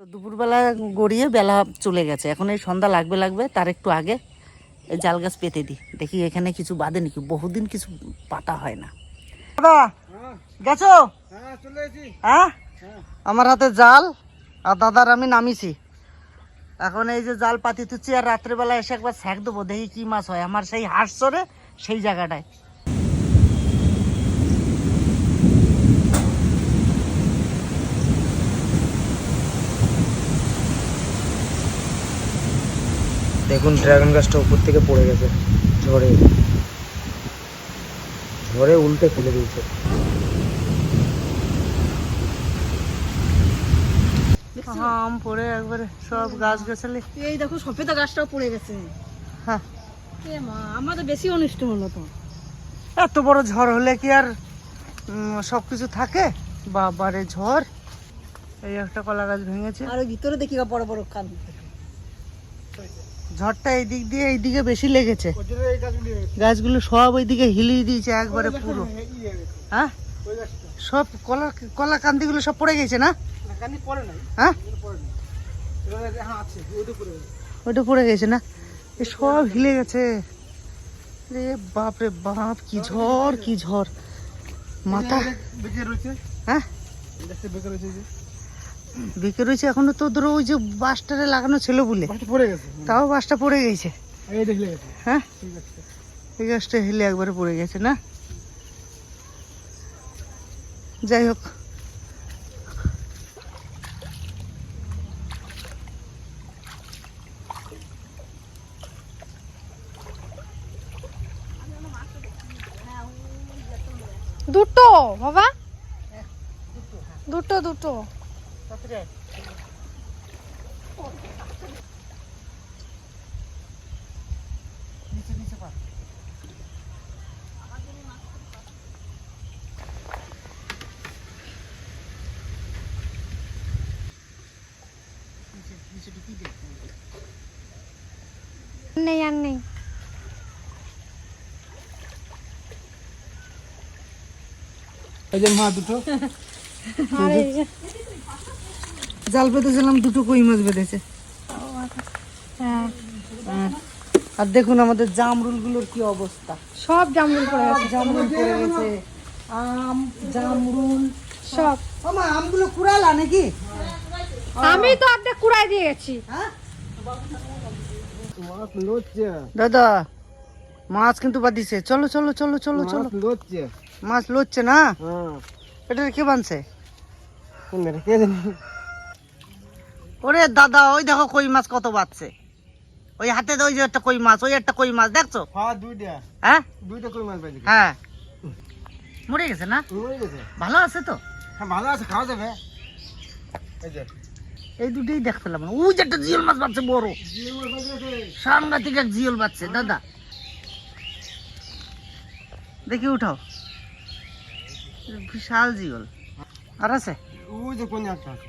তো দুপুরবেলা গড়িয়ে বেলা চলে গেছে। এখন এই সন্ধ্যা লাগবে লাগবে তার একটু আগে এই জাল গাছ পেতে দিই। দেখি এখানে কিছু বাদে নাকি বহুদিন কিছু পাতা হয় না। দাদা গেছো? হ্যাঁ চলে এসেছি। হ্যাঁ? আমার হাতে জাল আর দাদার আমি নামিছি। এখন এই যে জাল পাতি তুচ্ছি আর রাত্রেবেলা এসে একবার ছ্যাঁক দেবো দেখি কি মাছ হয়। আমার সেই হাঁস চড়ে সেই জায়গাটায়। দেখুন ড্রাগন গাছটা উপর থেকে পড়ে গেছে। ঝড়ে। ঝড়ে উল্টে ফেলে দিয়েছে। আম পড়ে একবারে সব গাছ গাছালি। এই দেখো সফেদা গাছটাও পড়ে গেছে। হ্যাঁ। এ মা আমাদের বেশি অনিষ্ট হলো তো। এত বড় ঝড় হলে কি আর সব কিছু থাকে? বাবারে ঝড়। এই একটা কলা গাছ ভেঙেছে। আর ভিতরে দেখি বড় বড় কান। ঝড়টা এই দিক দিয়ে এই দিকে বেশি লেগেছে। গাছগুলো সব ওইদিকে হিলিয়ে দিয়েছে একবারে পুরো। হ্যাঁ সব কলা কলা কান্দিগুলো সব পড়ে গেছে না? হ্যাঁ? ওইটা পড়ে গেছে। না? এ সব হিলে গেছে। রে বাপ রে বাপ কি ঝড় কি ঝড়। মাথা হ্যাঁ? বিকে রয়েছে এখনও তো ধরো ওই যে বাসটারে লাগানো ছিল বলে। তাও বাসটা পড়ে গেছে। হ্যাঁ? এই গাছটা হেলে একবারে পড়ে গেছে না? যাই হোক। দুটো বাবা। দুটো দুটো। নেই আর নেই। এই যে মা দুটো। জাল পেতেছিলাম দুটো কই মাছ বেঁধেছে। হ্যাঁ। আর দেখুন আমাদের জামরুলগুলোর কি অবস্থা। সব জামরুল পড়ে গেছে। জামরুল পড়ে গেছে। আম জামরুল। সব। ওমা আমগুলো কুড়ালা নাকি? আমি তো অর্ধেক কুড়াই দিয়ে গেছি। হ্যাঁ? দাদা মাছ কিন্তু বাদিছে চলো চলো চলো চলো চলো। মাছ লড়ছে লড়ছে না? হ্যাঁ। এটা কে বানছে? ওরে দাদা ওই দেখো কই মাছ কত বাচ্ছে ওই হাতে ওই যে একটা কই মাছ ওই একটা কই মাছ দেখছ? হ্যাঁ দুইটা। হ্যাঁ? দুইটা কই মাছ পাইছি। হ্যাঁ। মরে গেছে না? মরে গেছে। ভালো আছে তো? হ্যাঁ ভালো আছে খাওয়া যাবে। এই যে। এই দুটোই দেখতে পেলাম ওই যে একটা জিওল মাছ বাচ্ছে বড়। সাংঘাতিক এক জিওল বাচ্ছে দাদা। দেখি উঠাও। বিশাল জিওল। আর আছে? ওই যে কোন একটা আছে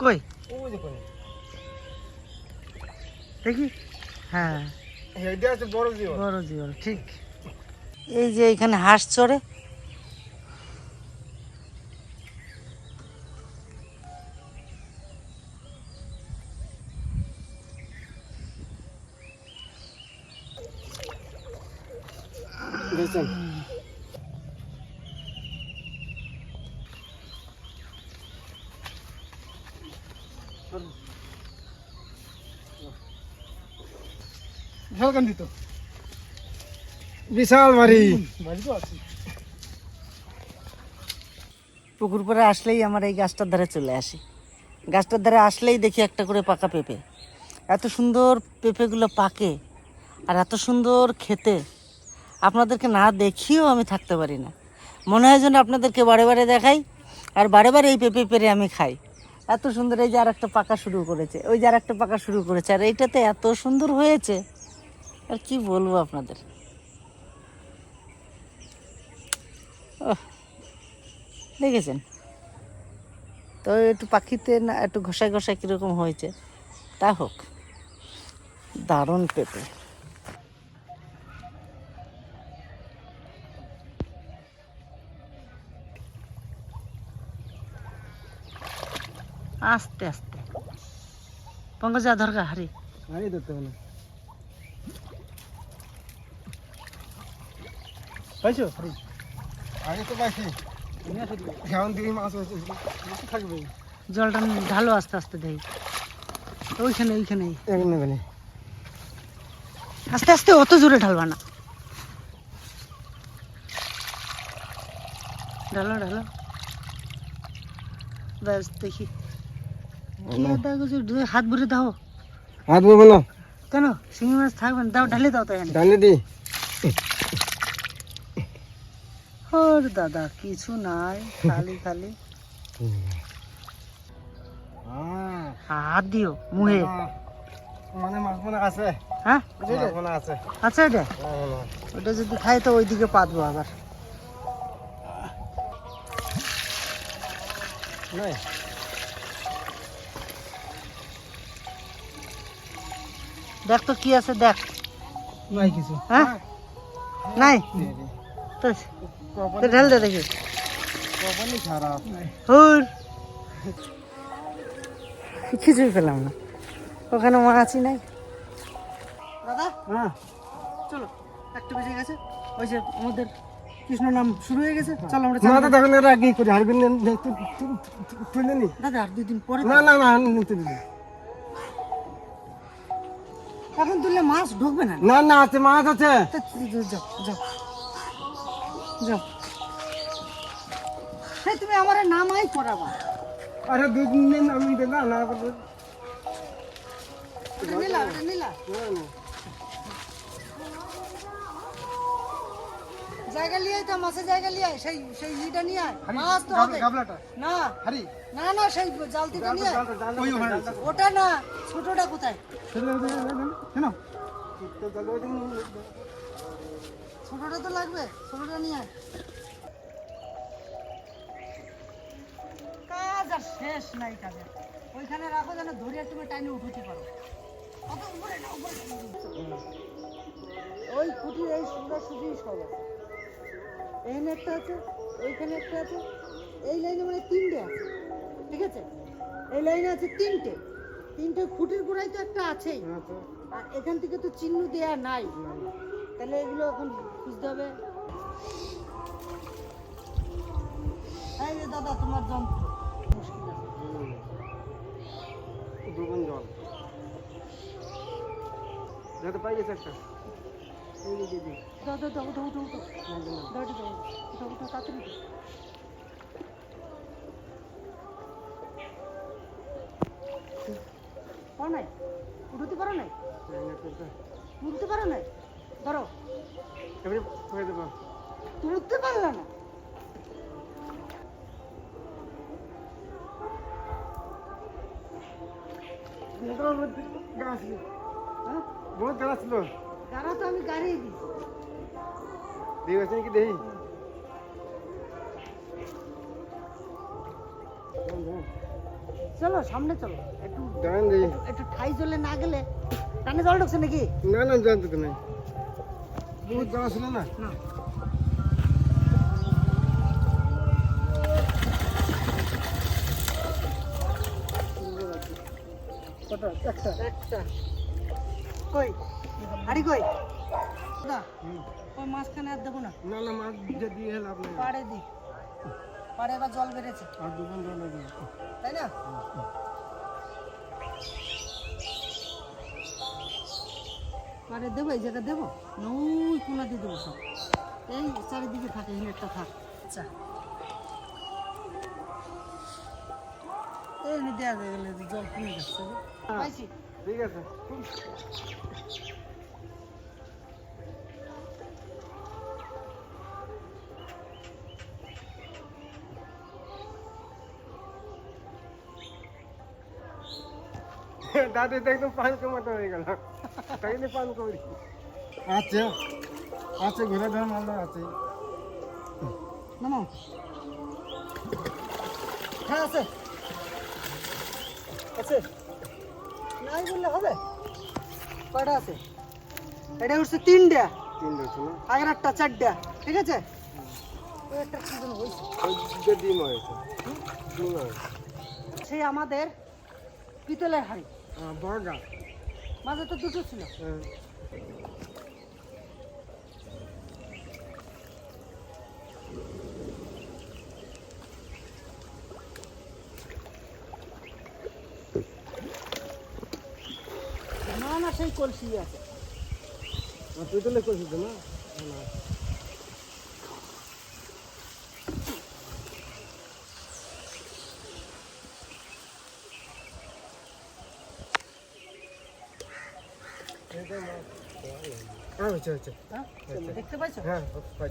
কই ওই যে কোন দেখি হ্যাঁ এইটা আছে বড় জীবন বড় জিওল ঠিক এই যে এখানে হাঁস চড়ে দেখছেন বিশাল বাড়ি। বাড়ি তো আছে পুকুর পরে আসলেই আমার এই গাছটার ধারে চলে আসি। গাছটার ধারে আসলেই দেখি একটা করে পাকা পেঁপে। এত সুন্দর পেঁপেগুলো পাকে আর এত সুন্দর খেতে। আপনাদেরকে না দেখিয়েও আমি থাকতে পারি না। মনে হয় যেন আপনাদেরকে বারে বারে দেখাই আর বারে বারে এই পেঁপে পেরে আমি খাই। এত সুন্দর, এই যে আর একটা পাকা শুরু করেছে, ওই যে আর একটা পাকা শুরু করেছে, আর এইটাতে এত সুন্দর হয়েছে। আর কি বলব আপনাদের? দেখেছেন? তো একটু পাখিতে না, একটু ঘষায় ঘষায় কীরকম হয়েছে? তা হোক, দারুণ পেঁপে। আস্তে আস্তে। পঙ্কজ দরকার হারি আরে ধরতে হবে পাইছো? আরে তো পাইছি। এখন দিকে মাছ মাছ থাকবে জলটা ঢালো আস্তে আস্তে দেই। ওইখানে ওইখানে এখন আস্তে আস্তে অত জোরে ঢালবা না। ঢালো ঢালো। ব্যাস দেখি। হাত ভরে দাও। হাত বলব না। কেন? শিঙি মাছ থাকবে না। দাও ঢালে দাও তো এখানে। ডালে দি। ওর দাদা কিছু নাই খালি খালি। হাত দিও মুহে। মানে মাছ মনে আছে? হ্যাঁ? আছে। আচ্ছা এটা। ওটা যদি খাই তো ওইদিকে পাতবো আবার। দেখ তো কি আছে দেখ। নাই কিছু। হ্যাঁ? নাই? তো তো ঢেল দে দেখি। হুর কিছুই পেলাম না। ওখানে মাছই নাই। দাদা? হ্যাঁ। চলো একটা বেজে গেছে। ওই যে আমাদের কৃষ্ণ নাম শুরু হয়ে গেছে। চলো আমরা না চান তো আগে করে? হারবিন তুলে নি দাদা আর দুই দিন পরে না না না নিতে দিবি। এখন তুললে মাছ ঢুকবে না? না না আছে মাছ আছে। যাও যাও। যাও। হ্যাঁ তুমি আমার নামাই করাবা আরে দুই তিন দিন আমি দেব না করলে। নিলা নিলা। জায়গা লিয়ে আয় তো মাছের জায়গা লিয়ে আয় সেই সেই ইটা নিয়ে আয়। মাছ তো হবে। না হারি। না না সেই জালতিটা নিয়ে ওই ওটা না ছোটটা কোথায়? কেন ছোটটা তো লাগবে ছোটটা নিয়ে কাজ আর শেষ নাই কাজের। ওইখানে রাখো যেন ধরে তুমি টাইনে উঠতে পারো। অত উপরে না উপরে ওই খুঁটি এই সুন্দর সুজি সব আছে। এখানে একটা আছে ওইখানে একটা আছে। এই লাইনে মানে তিনটে আছে ঠিক আছে? এই লাইনে আছে তিনটে। তিনটে খুঁটির গোড়ায় তো একটা আছেই। আর এখান থেকে তো চিহ্ন দেয়া নাই। তাহলে এগুলো এখন খুঁজতে হবে। এই যে দাদা তোমার যন্ত্র মুশকিল আছে দুগুণ জল। যাতে পাই গেছে একটা। দিদি দাও দাও দাও দাও দাও। উঠো তাড়াতাড়ি। পারো নাই? উঠতে পারো নাই? উঠতে পারো নাই? ধরো। এবারে দেবো। তুলতে পারলে না। হ্যাঁ? বহুত গাছ ছিল গাড়া তো আমি গাড়িয়ে দিই। দিয়ে গেছে নাকি দেখি চলো সামনে চলো। একটু দাঁড়ান একটু ঠাই চলে না গেলে কানে জল ঢুকছে নাকি? না না জানতো তো নাই বহুত গাছ ছিল না? না। কটা? একটা। একটা। কই? হাড়ি কই? না ওই মাঝখানে আর দেবো না। না না মাছ দিয়ে লাভ নেই। পাড়ে দি। পাড়ে এবার জল বেড়েছে। আর জল তাই না? পাড়ে দেবো এই জায়গা দেবো? না ওই কোনা দিয়ে দেবো সব। এই চারিদিকে থাকে হেলেটটা থাক। আচ্ছা। এই দেওয়া গেলে জল কমে যাচ্ছে। ঠিক আছে। দাদি একদম পান কমাতে হয়ে গেল। তাই পান করি। আচ্ছা আচ্ছা ঘুরে ধর মালদা আছে। হ্যাঁ আছে। আছে। নাই বললে হবে। কয়টা আছে? এটা উঠছে তিনটা। তিন দেখছ না? আগের একটা চারটা। ঠিক আছে? সেই আমাদের পিতলের হাড়ি। হ্যাঁ, বড় মাঝে তো দুটো ছিল। হ্যাঁ। না না সেই কলসি আছে। তুই তো লেখছিস তো না। হ্যাঁ হচ্ছে হচ্ছে হ্যাঁ দেখতে পাইছো? হ্যাঁ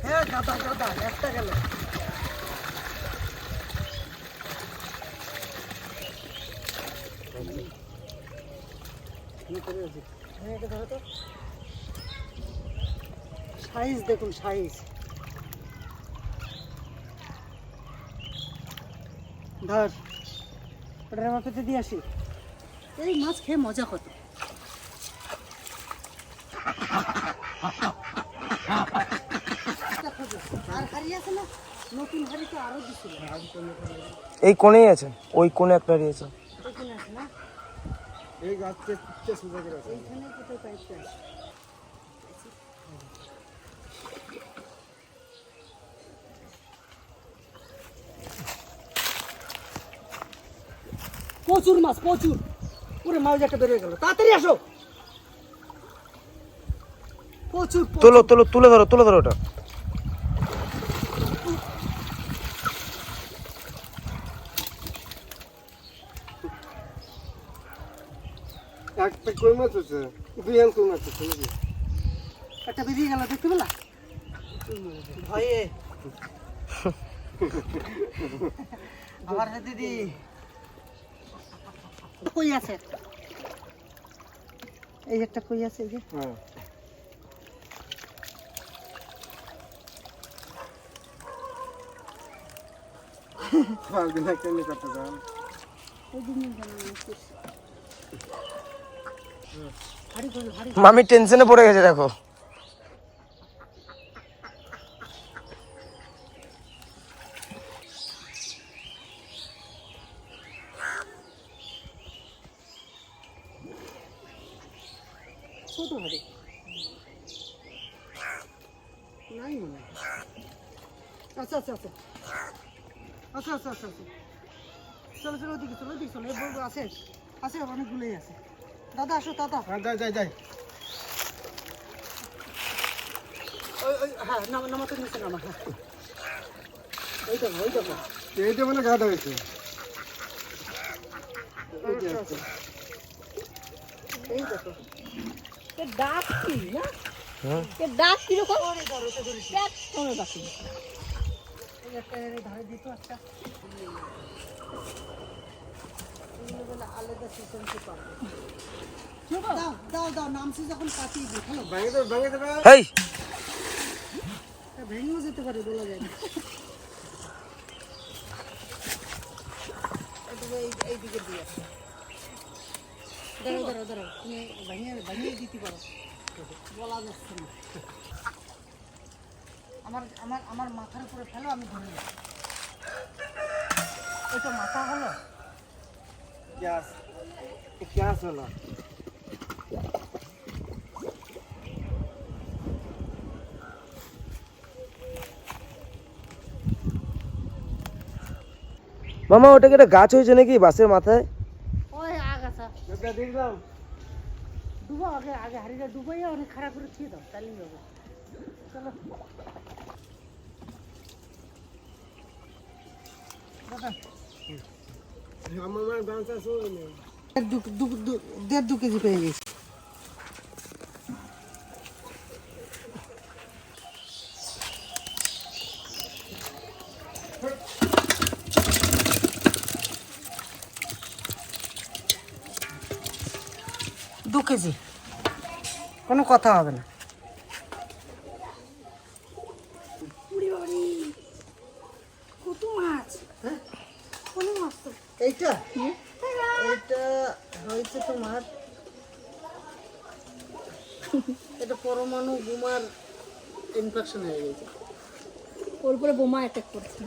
হ্যাঁ দাদা দাদা একটা গেল। হ্যাঁ, এটা ধরো তো। সাইজ দেখুন সাইজ। ধর ওটার আমার পেতে দিয়ে আসি। এই মাছ খেয়ে মজা কত আর হাড়ি আছে না নতুন হাড়ি তো আরও দিছিল এই কোণেই আছে ওই কোণে একটা ওখানে আছে। না এই গাছকে টিপতে সোজা করে আছে? এইখানে কোথাও পাইপটা আছে প্রচুর মাছ প্রচুর। পুরো মাছ একটা বেরিয়ে গেল। তাড়াতাড়ি আসো। প্রচুর। তোলো তোলো তুলে ধরো তুলে ধরো ওটা। একটা কই মাছ আছে দুই হান কই মাছ আছে একটা বেরিয়ে গেল দেখতে পেলা? ভয়ে। আমার দিদি। কই আছে? একটা? এই একটা কই আছে এই যে? হ্যাঁ। মামি টেনশনে পড়ে গেছে দেখো। আচ্ছা আচ্ছা আচ্ছা। আচ্ছা আচ্ছা আচ্ছা আচ্ছা চলো চলো ওদিকে চলো ওদিকে চলো। এই আছে আছে অনেকগুলোই আছে। দাদা আসো দাদা। হ্যাঁ যাই যাই যাই। ওই ওই হ্যাঁ নামাতে নিচে নামা হ্যাঁ। ওই দেখো ওই দেখো এইটা মানে গাদা হয়েছে। এই দেখো। ডাক কি না? ডাক কীরকম? দেখ, কোনো ডাক ভেঙেও যেতে পারে বলা যায় না এদিকে এই এই দিকে দিয়ে দাঁড়াও দাঁড়াও তুমি ভেঙে ভেঙে দিতে পারো বলা যাচ্ছে না আমার আমার আমার মাথার উপরে ফেলো আমি ধরে নেব। এটা মাথা হলো। গ্যাস গ্যাস হলো। মামা ওটা কি একটা গাছ হয়েছে নাকি বাসের মাথায়? ওই আগাছা। এটা দেখলাম। ডুবো আগে আগে হাড়িটা ডুবাইয়া অনেক খারাপ করে খেয়ে দাও তাহলেই হবে। চলো দাদা আমার মার গাছ আছে ওই নেই দেড় দু কেজি পেয়ে গেছি। দু কেজি। কোনো কথা হবে না কত মাছ কোন মাছ তো এইটা এইটা হয়েছে তোমার এটা পরমাণু বোমার ইনফেকশন হয়ে গেছে। ওর উপরে বোমা অ্যাটাক করছে।